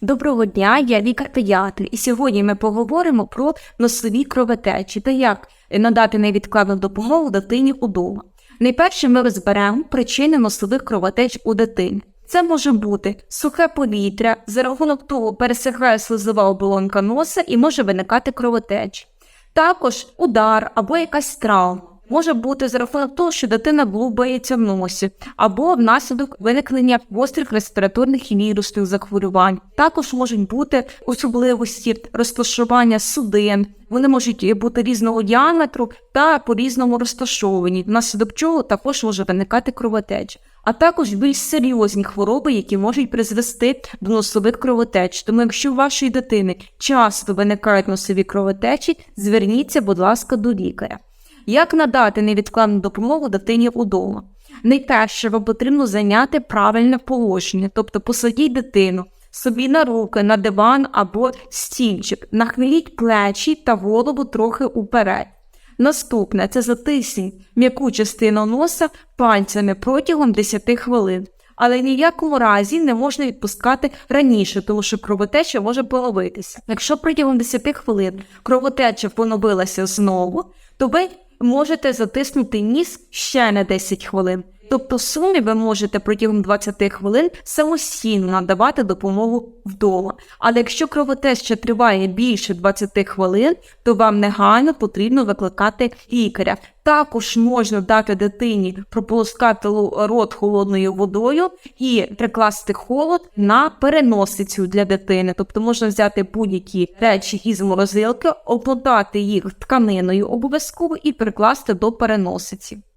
Доброго дня, я лікар-педіатр, і сьогодні ми поговоримо про носові кровотечі та як надати невідкладну допомогу дитині удома. Найперше ми розберемо причини носових кровотеч у дитини. Це може бути сухе повітря, за рахунок того пересихає слизова оболонка носа і може виникати кровотеча. Також удар або якась травма. Може бути за рахунок того, що дитина блубається в носі, або внаслідок виникнення гострих респіраторних і вірусних захворювань. Також можуть бути особливості розташування судин. Вони можуть бути різного діаметру та по-різному розташовані, внаслідок чого також може виникати кровотеча. А також більш серйозні хвороби, які можуть призвести до носових кровотеч. Тому, якщо у вашої дитини часто виникають носові кровотечі, зверніться, будь ласка, до лікаря. Як надати невідкладну допомогу дитині удома? Найперше вам потрібно зайняти правильне положення, тобто посадіть дитину собі на руки, на диван або стільчик, нахиліть плечі та голову трохи уперед. Наступне це затисніть м'яку частину носа пальцями протягом 10 хвилин. Але ні в якому разі не можна відпускати раніше, тому що кровотеча може поновитися. Якщо протягом 10 хвилин кровотеча поновилася знову, то ви можете затиснути ніс ще на 10 хвилин. Тобто в сумі ви можете протягом 20 хвилин самостійно надавати допомогу вдома. Але якщо кровотеча триває більше 20 хвилин, то вам негайно потрібно викликати лікаря. Також можна дати дитині прополоскати рот холодною водою і прикласти холод на переносицю для дитини. Тобто можна взяти будь-які речі із морозилки, обмотати їх тканиною обов'язково і прикласти до переносиці.